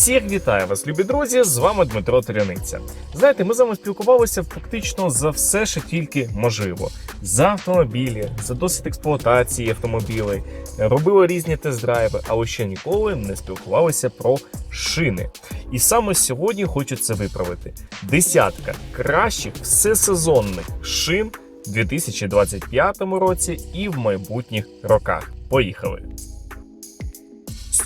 Всіх вітаю вас, любі друзі! З вами Дмитро Теряниця. Знаєте, ми з вами спілкувалися фактично за все, що тільки можливо: за автомобілі, за досвід експлуатації автомобілей, робили різні тест-драйви, але ще ніколи не спілкувалися про шини. І саме сьогодні хочу це виправити: десятка кращих всесезонних шин у 2025 році і в майбутніх роках. Поїхали!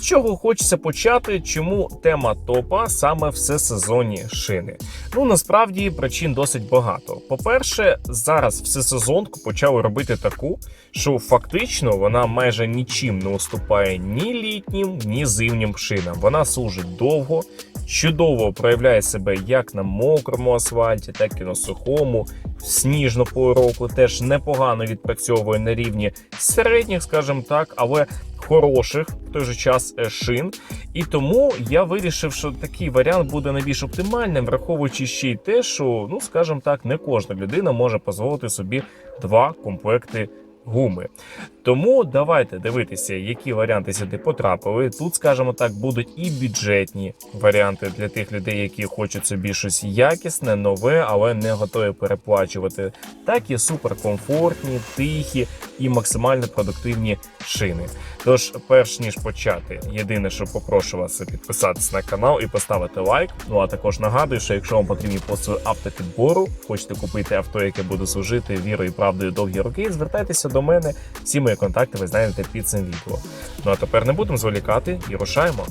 Чого хочеться почати, чому тема топа саме всесезонні шини? Ну насправді причин досить багато. По-перше, зараз всесезонку почали робити таку, що фактично вона майже нічим не уступає ні літнім, ні зимнім шинам. Вона служить довго, чудово проявляє себе як на мокрому асфальті, так і на сухому. Сніжну пору року теж непогано відпрацьовує на рівні середніх, скажімо так, але хороших в той же час е, шин. І тому я вирішив, що такий варіант буде найбільш оптимальним, враховуючи ще й те, що, ну скажімо так, не кожна людина може дозволити собі два комплекти гуми. Тому давайте дивитися, які варіанти сюди потрапили. Тут, скажімо так, будуть і бюджетні варіанти для тих людей, які хочуть собі щось якісне, нове, але не готові переплачувати. Так і суперкомфортні, тихі і максимально продуктивні шини. Тож, перш ніж почати, єдине, що попрошу вас це підписатись на канал і поставити лайк. Ну а також нагадую, що якщо вам потрібні послуги автопідбору, хочете купити авто, яке буде служити вірою і правдою довгі роки, звертайтеся до мене. Всі мої контакти ви знайдете під цим відео. Ну а тепер не будемо зволікати і рушаємо.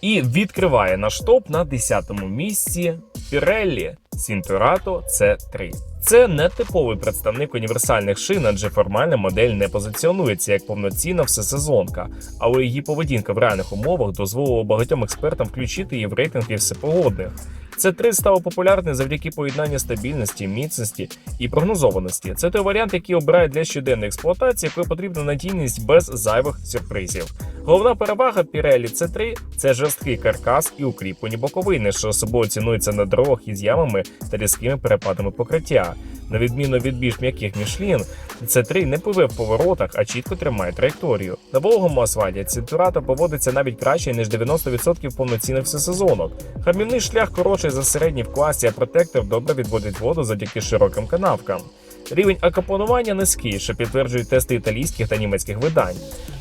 І відкриває наш топ на 10-му місці Pirelli Cinturato C3. Це не типовий представник універсальних шин, адже формальна модель не позиціонується як повноцінна всесезонка, але її поведінка в реальних умовах дозволила багатьом експертам включити її в рейтинги всепогодних. Це 3 стало популярним завдяки поєднанню стабільності, міцності і прогнозованості. Це той варіант, який обирає для щоденної експлуатації, якої потрібна надійність без зайвих сюрпризів. Головна перевага Pirelli C3 – це жорсткий каркас і укріплені боковини, що особливо цінується на дорогах із ямами та різкими перепадами покриття. На відміну від більш м'яких мішлін, C3 не пливе в поворотах, а чітко тримає траєкторію. На вологому асфальті центурата поводиться навіть краще ніж 90% повноцінних всесезонок. Хамівний шлях коротший за середній в класі, а протектор добре відводить воду завдяки широким канавкам. Рівень акапонування низький, що підтверджують тести італійських та німецьких видань.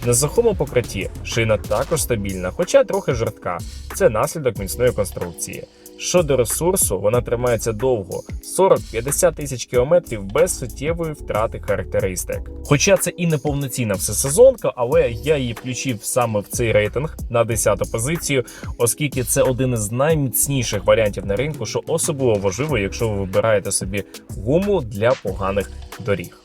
На сухому покритті шина також стабільна, хоча трохи жорстка. Це наслідок міцної конструкції. Щодо ресурсу, вона тримається довго 40-50 тисяч кілометрів без суттєвої втрати характеристик. Хоча це і не повноцінна всесезонка, але я її включив саме в цей рейтинг на 10-ту позицію, оскільки це один із найміцніших варіантів на ринку, що особливо важливо, якщо ви вибираєте собі гуму для поганих доріг.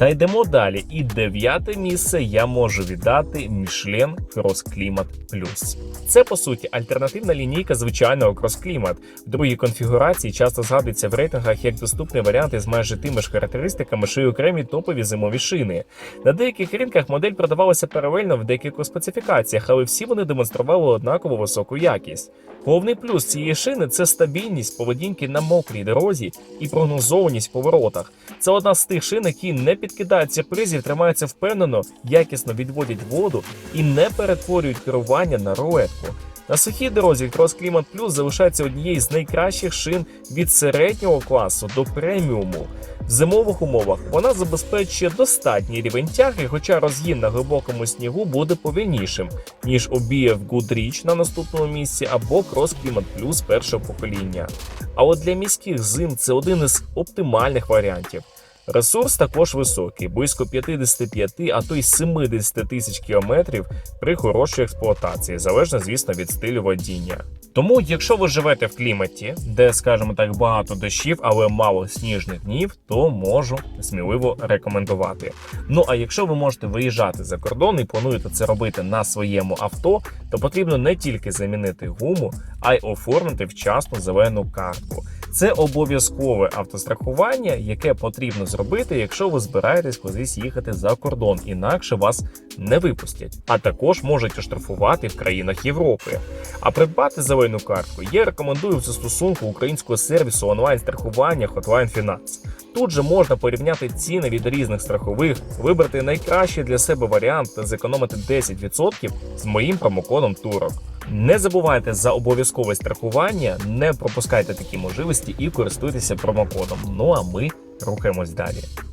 Та йдемо далі. І дев'яте місце я можу віддати Michelin Cross Climate Plus. Це по суті альтернативна лінійка звичайного Cross Climate. В другій конфігурації часто згадується в рейтингах як доступний варіант із майже тими ж характеристиками, що й окремі топові зимові шини. На деяких ринках модель продавалася паралельно в декількох специфікаціях, але всі вони демонстрували однаково високу якість. Головний плюс цієї шини це стабільність поведінки на мокрій дорозі і прогнозованість в поворотах. Це одна з тих шин, які не підкидають сюрпризів, тримаються впевнено, якісно відводять воду і не перетворюють керування на рулетку. На сухій дорозі Cross Climate Plus залишається однією з найкращих шин від середнього класу до преміуму. В зимових умовах вона забезпечує достатній рівень тяги, хоча розгін на глибокому снігу буде повільнішим, ніж обіяв Goodrich на наступному місці або Cross Climate Plus першого покоління. А от для міських зим це один із оптимальних варіантів. Ресурс також високий, близько 55, а то й 70 тисяч кілометрів при хорошій експлуатації, залежно, звісно, від стилю водіння. Тому, якщо ви живете в кліматі, де, скажімо так, багато дощів, але мало сніжних днів, то можу сміливо рекомендувати. Ну а якщо ви можете виїжджати за кордон і плануєте це робити на своєму авто, то потрібно не тільки замінити гуму, а й оформити вчасну зелену картку. Це обов'язкове автострахування, яке потрібно зробити, якщо ви збираєтесь кудись їхати за кордон, інакше вас не випустять, а також можуть оштрафувати в країнах Європи. А придбати зелену картку я рекомендую в застосунку українського сервісу онлайн-страхування Hotline Finance. Тут же можна порівняти ціни від різних страхових, вибрати найкращий для себе варіант та зекономити 10% з моїм промокодом Турок. Не забувайте за обов'язкове страхування, не пропускайте такі можливості і користуйтеся промокодом. Ну а ми рухаємось далі.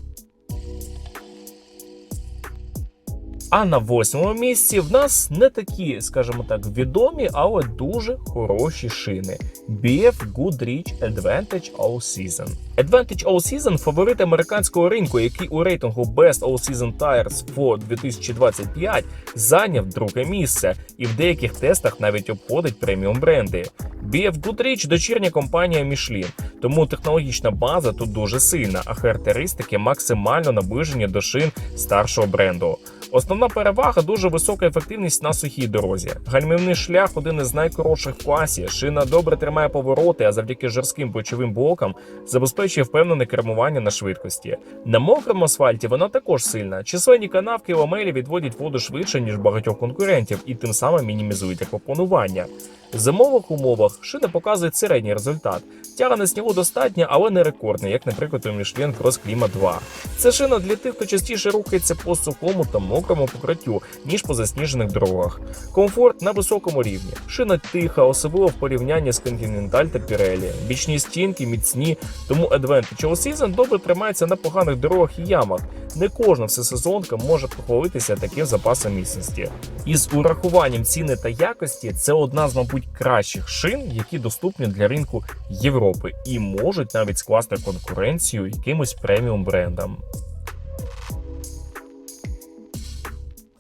А на восьмому місці в нас не такі, скажімо так, відомі, але дуже хороші шини. BF Goodrich Advantage All Season. Advantage All Season – фаворит американського ринку, який у рейтингу Best All Season Tires for 2025 зайняв друге місце і в деяких тестах навіть обходить преміум бренди. BF Goodrich – дочірня компанія Michelin, тому технологічна база тут дуже сильна, а характеристики максимально наближені до шин старшого бренду. Основна перевага дуже висока ефективність на сухій дорозі. Гальмівний шлях один із найкоротших в класі. Шина добре тримає повороти, а завдяки жорстким плечовим блокам забезпечує впевнене кермування на швидкості. На мокрому асфальті вона також сильна. Численні канавки ламелі відводять воду швидше ніж багатьох конкурентів, і тим самим мінімізують екопонування. В зимових умовах шини показують середній результат. Тяга на снігу достатня, але не рекордна, як, наприклад, у Michelin Cross Clima 2. Це шина для тих, хто частіше рухається по сухому та мокрому покриттю, ніж по засніжених дорогах. Комфорт на високому рівні. Шина тиха, особливо в порівнянні з Continental та Pirelli. Бічні стінки міцні, тому Advantage All Season добре тримається на поганих дорогах і ямах. Не кожна всесезонка може похвалитися таким запасом міцності. Із урахуванням ціни та якості це одна з, мабуть, кращих шин, які доступні для ринку Європи і можуть навіть скласти конкуренцію якимось преміум брендам.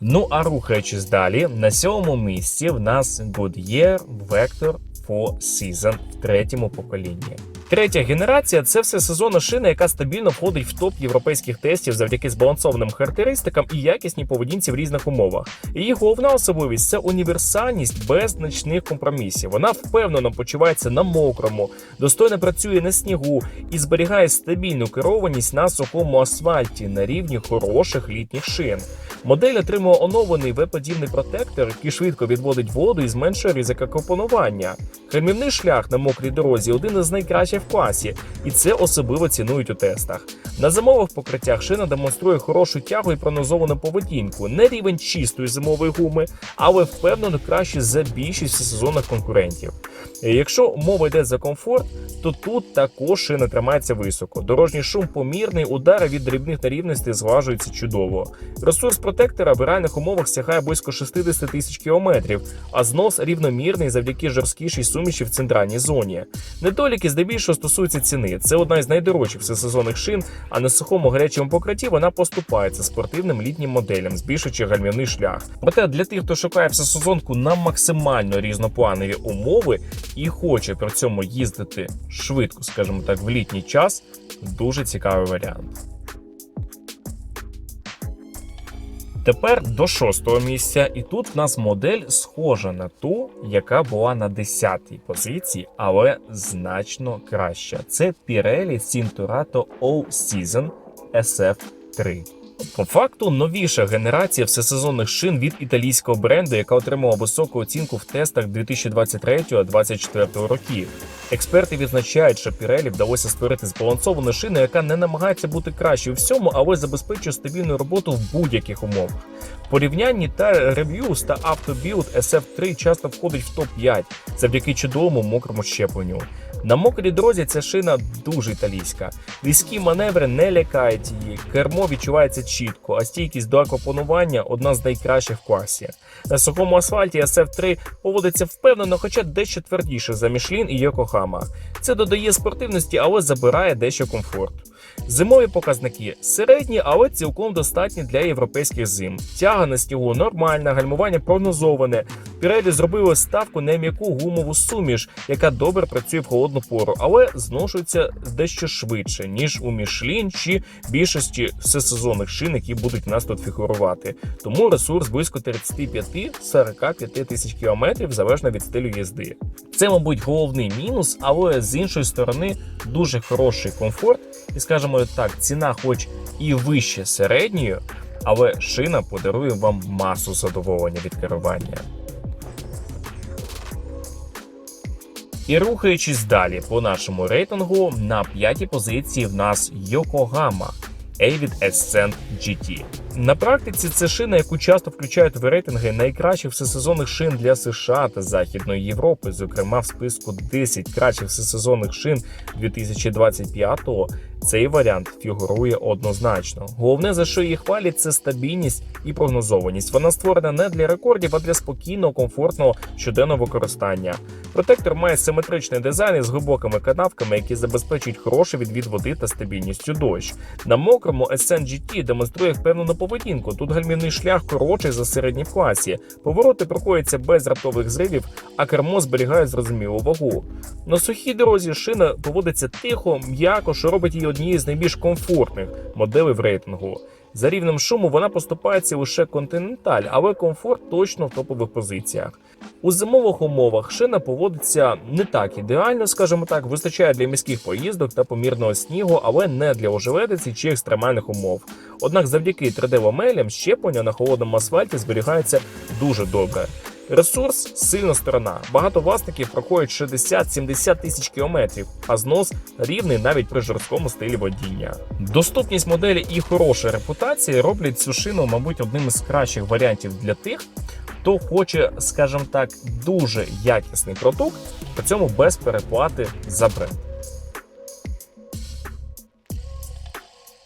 Ну а рухаючись далі, на сьомому місці в нас Goodyear Vector 4 Season в третьому поколінні. Третя генерація це все сезонна шина, яка стабільно входить в топ європейських тестів завдяки збалансованим характеристикам і якісній поведінці в різних умовах. Її головна особливість це універсальність без значних компромісів. Вона впевнено почувається на мокрому, достойно працює на снігу і зберігає стабільну керованість на сухому асфальті на рівні хороших літніх шин. Модель отримує оновлений V-подібний протектор, який швидко відводить воду і зменшує ризик компонування. Гальмівний шлях на мокрій дорозі один із найкращих в класі, і це особливо цінують у тестах. На зимових покриттях шина демонструє хорошу тягу і прогнозовану поведінку, не рівень чистої зимової гуми, але впевнено краще за більшість сезонних конкурентів. Якщо мова йде за комфорт, то тут також шина тримається високо. Дорожній шум помірний, удари від дрібних нерівностей зглажуються чудово. Ресурс протектора в реальних умовах сягає близько 60 тисяч кілометрів, а знос рівномірний завдяки жорсткішій суміші в центральній зоні. Недоліки здебільшого стосуються ціни. Це одна із найдорожчих всесезонних шин, а на сухому гарячому покритті вона поступається спортивним літнім моделям, збільшуючи гальмівний шлях. Проте для тих, хто шукає всесезонку на максимально різнопланові умови і хоче при цьому їздити швидко, скажімо так, в літній час, дуже цікавий варіант. Тепер до шостого місця, і тут в нас модель схожа на ту, яка була на 10-й позиції, але значно краща. Це Pirelli Cinturato All Season SF3. По факту новіша генерація всесезонних шин від італійського бренду, яка отримала високу оцінку в тестах 2023-2024 років. Експерти відзначають, що Pirelli вдалося створити збалансовану шину, яка не намагається бути кращою у всьому, але забезпечує стабільну роботу в будь-яких умовах. Порівнянні та Reviews та AutoBuild SF3 часто входить в топ-5 завдяки чудовому мокрому щепленню. На мокрій дорозі ця шина дуже італійська. Різкі маневри не лякають її, кермо відчувається чітко, а стійкість до аквапонування одна з найкращих в класі. На сухому асфальті SF3 поводиться впевнено, хоча дещо твердіше за Мішлін і Йокохама. Це додає спортивності, але забирає дещо комфорту. Зимові показники середні, але цілком достатні для європейських зим. Тяга на снігу нормальна, гальмування прогнозоване. Pirelli зробили ставку на м'яку гумову суміш, яка добре працює в холодну пору, але зношується дещо швидше ніж у Мішлін чи більшості всесезонних шин, які будуть нас тут фігурувати. Тому ресурс близько 35-45 тисяч кілометрів залежно від стилю їзди. Це, мабуть, головний мінус, але з іншої сторони дуже хороший комфорт, і скажімо так, ціна, хоч і вище середньої, але шина подарує вам масу задоволення від керування. І рухаючись далі по нашому рейтингу, на п'ятій позиції в нас Yokohama Avid Ascent GT. На практиці це шина, яку часто включають в рейтинги найкращих всесезонних шин для США та Західної Європи. Зокрема, в списку 10 кращих всесезонних шин 2025-го цей варіант фігурує однозначно. Головне за що її хвалять, це стабільність і прогнозованість. Вона створена не для рекордів, а для спокійного, комфортного щоденного використання. Протектор має симетричний дизайн із глибокими канавками, які забезпечують хороший відвід води та стабільністю дощ. На мокрому Ascent GT демонструє впевнену поведінку. Тут гальмівний шлях коротший за середній в класі. Повороти проходяться без раптових зривів, а кермо зберігає зрозумілу вагу. На сухій дорозі шина поводиться тихо, м'яко, що робить її однією з найбільш комфортних моделей в рейтингу. За рівнем шуму вона поступається лише континенталь, але комфорт точно в топових позиціях. У зимових умовах шина поводиться не так ідеально, скажімо так, вистачає для міських поїздок та помірного снігу, але не для ожеледиці чи екстремальних умов. Однак завдяки 3D-ламелям щеплення на холодному асфальті зберігається дуже добре. Ресурс сильна сторона. Багато власників проходять 60-70 тисяч кілометрів, а знос рівний навіть при жорсткому стилі водіння. Доступність моделі і хороша репутація роблять цю шину, мабуть, одним із кращих варіантів для тих, хто хоче, скажімо так, дуже якісний продукт, при цьому без переплати за бренд.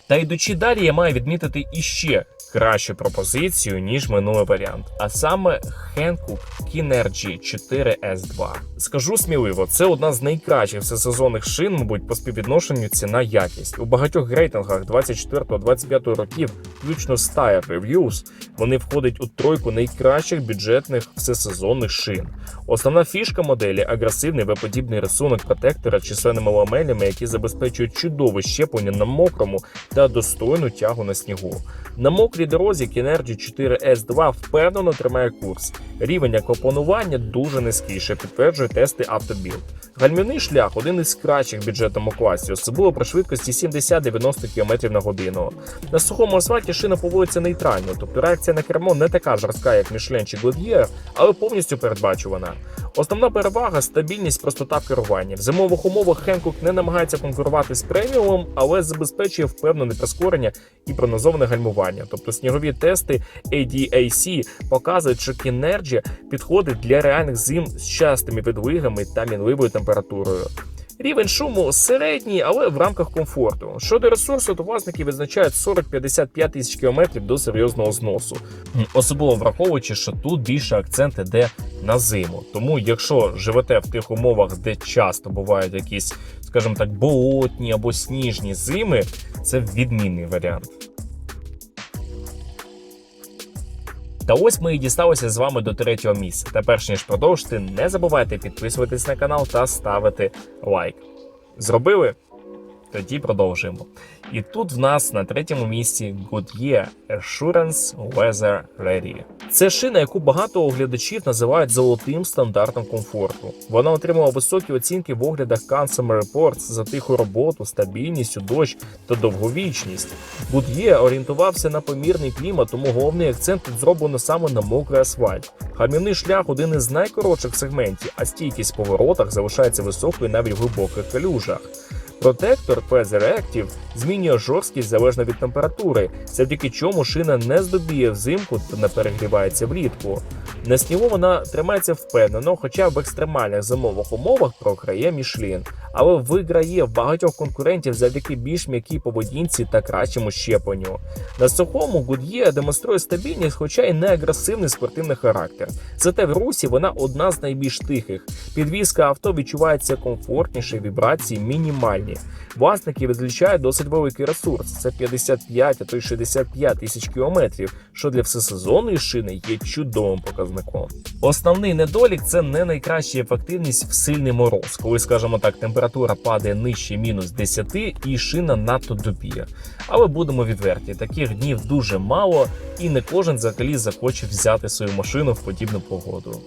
Та йдучи далі, я маю відмітити іще кращу пропозицію, ніж минулий варіант, а саме Hankook Kinergy 4S2. Скажу сміливо, це одна з найкращих всесезонних шин, мабуть, по співвідношенню ціна якість. У багатьох рейтингах 24-25 років, включно з Tire Reviews, вони входять у тройку найкращих бюджетних всесезонних шин. Основна фішка моделі агресивний веподібний рисунок протектора численними ламелями, які забезпечують чудове щеплення на мокрому та достойну тягу на снігу. На мокрій дорозі Kinergy 4S2 впевнено тримає курс. Рівень акопонування дуже низький, що підтверджує тести автобілд. Гальмівний шлях один із кращих в бюджетному класі, особливо при швидкості 70-90 км на годину. На сухому асфальті шина поводиться нейтрально, тобто реакція на кермо не така жорстка, як Michelin чи Goodyear, але повністю передбачувана. Основна перевага стабільність, простота в керуванні. В зимових умовах Хенкук не намагається конкурувати з преміумом, але забезпечує впевнене прискорення і прогнозоване гальмування. Тобто снігові тести ADAC показують, що Кінерджі підходить для реальних зим з частими відлигами та мінливою температурою. Рівень шуму середній, але в рамках комфорту. Щодо ресурсу, то власники визначають 40-55 тисяч кілометрів до серйозного зносу, особливо враховуючи, що тут більше акцент іде на зиму. Тому, якщо живете в тих умовах, де часто бувають якісь, скажімо так, болотні або сніжні зими, це відмінний варіант. Та ось ми і дісталися з вами до третього місця. Та перш ніж продовжити, не забувайте підписуватись на канал та ставити лайк. Зробили? Тоді продовжуємо. І тут в нас на третьому місці Goodyear Assurance Weather Ready. Це шина, яку багато оглядачів називають золотим стандартом комфорту. Вона отримала високі оцінки в оглядах Consumer Reports за тиху роботу, стабільність дощ та довговічність. Goodyear орієнтувався на помірний клімат, тому головний акцент тут зроблено саме на мокрий асфальт. Гальмівний шлях один із найкоротших сегментів, а стійкість в поворотах залишається високою навіть в глибоких калюжах. Протектор Feather Active змінює жорсткість залежно від температури, завдяки чому шина не здобіє взимку та не перегрівається влітку. На снігу вона тримається впевнено, хоча в екстремальних зимових умовах програє Мішлін. але виграє багатьох конкурентів завдяки більш м'якій поведінці та кращому щепленню. На сухому Goodyear демонструє стабільність, хоча й не агресивний спортивний характер. Зате в русі вона одна з найбільш тихих. Підвізка авто відчувається комфортніше, вібрації мінімальні. Власники відлічають досить великий ресурс. Це 55, а то й 65 тисяч кілометрів, що для всесезонної шини є чудовим показником. Основний недолік це не найкраща ефективність в сильний мороз, коли, скажімо так, температура падає нижче мінус 10 і шина надто дубіє. Але будемо відверті, таких днів дуже мало, і не кожен взагалі захоче взяти свою машину в подібну погоду.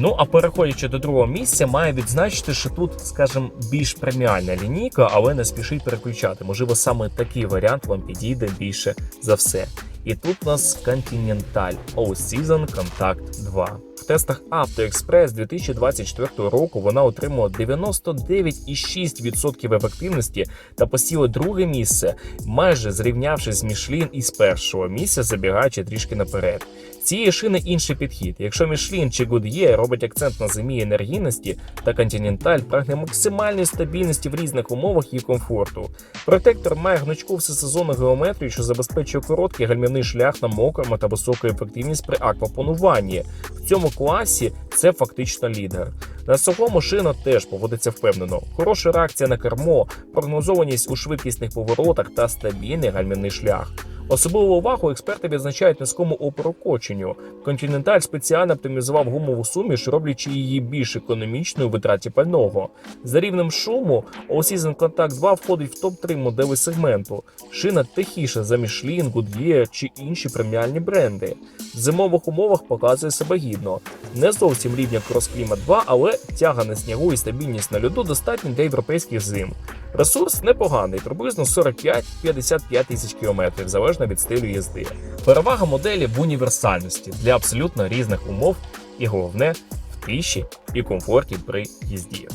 Ну а переходячи до другого місця, маю відзначити, що тут, скажімо, більш преміальна лінійка, але не спішіть переключати. Можливо, саме такий варіант вам підійде більше за все. І тут у нас Continental All Season Contact 2. В тестах AutoExpress 2024 року вона отримала 99,6% ефективності та посіла друге місце, майже зрівнявшись з Michelin із першого місця, забігаючи трішки наперед. Цієї шини інший підхід. Якщо Michelin чи Goodyear робить акцент на зимі енергійності, та Continental прагне максимальної стабільності в різних умовах і комфорту. Протектор має гнучку всесезонну геометрію, що забезпечує короткий гальмівний шлях на мокрому та високу ефективність при аквапонуванні. В цьому класі це фактично лідер. На сухому шина теж поводиться впевнено. Хороша реакція на кермо, прогнозованість у швидкісних поворотах та стабільний гальмівний шлях. Особливу увагу експерти відзначають низькому опору коченню. Continental спеціально оптимізував гумову суміш, роблячи її більш економічною у витраті пального. За рівнем шуму, All Season Contact 2 входить в топ-3 моделей сегменту. Шина тихіша за Michelin, Goodyear чи інші преміальні бренди. В зимових умовах показує себе гідно. Не зовсім рівня Cross Climate 2, але тяга на снігу і стабільність на льоду достатні для європейських зим. Ресурс непоганий, приблизно 45-55 тисяч кілометрів, залежно від стилю їзди. Перевага моделі в універсальності для абсолютно різних умов і головне в тиші і комфорті при їзді.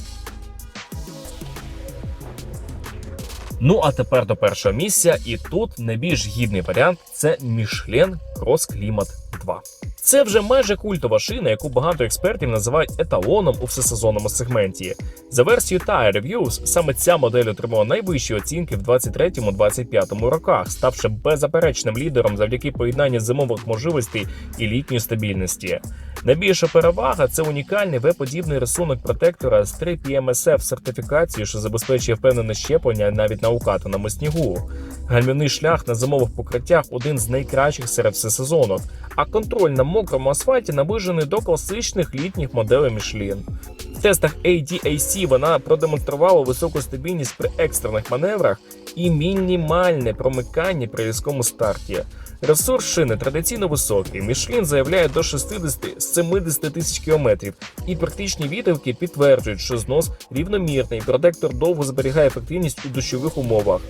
Ну а тепер до першого місця, і тут найбільш гідний варіант це Michelin Cross Climate 2. Це вже майже культова шина, яку багато експертів називають еталоном у всесезонному сегменті. За версією Tire Reviews, саме ця модель отримала найвищі оцінки в 23-25 роках, ставши беззаперечним лідером завдяки поєднанню зимових можливостей і літньої стабільності. Найбільша перевага це унікальний V-подібний рисунок протектора з 3 PMSF сертифікацією, що забезпечує впевнене щеплення навіть на укатаному снігу. Гальмівний шлях на зимових покриттях один з найкращих серед всесезонок, а контроль на мокрому асфальті наближений до класичних літніх моделей Michelin. В тестах ADAC вона продемонструвала високу стабільність при екстрених маневрах і мінімальне промикання при різкому старті. Ресурс шини традиційно високий. Michelin заявляє до 60-70 тисяч кілометрів, і практичні відгуки підтверджують, що знос рівномірний. Протектор довго зберігає ефективність у дощових умовах.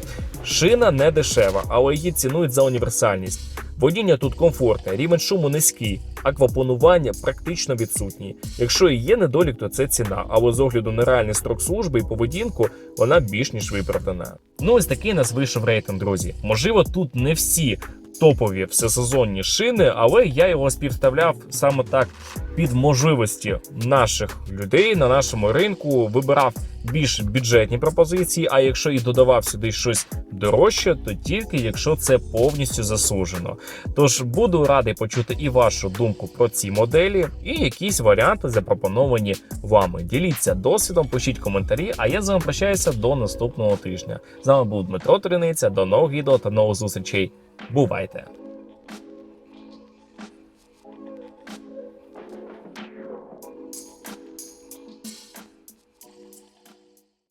Шина не дешева, але її цінують за універсальність. Водіння тут комфортне, рівень шуму низький, аквапонування практично відсутній. Якщо і є недолік, то це ціна. Але з огляду на реальний строк служби і поведінку вона більш ніж виправдана. Ну ось такий нас вийшов рейтинг, друзі. Можливо, тут не всі топові всесезонні шини, але я його співставляв саме так під можливості наших людей на нашому ринку. Вибирав більш бюджетні пропозиції. А якщо і додавав сюди щось дорожче, то тільки якщо це повністю заслужено. Тож буду радий почути і вашу думку про ці моделі, і якісь варіанти запропоновані вами. Діліться досвідом, пишіть коментарі. А я з вами прощаюся до наступного тижня. З вами був Дмитро Туриниця. До нових відео та нових зустрічей. Бувайте!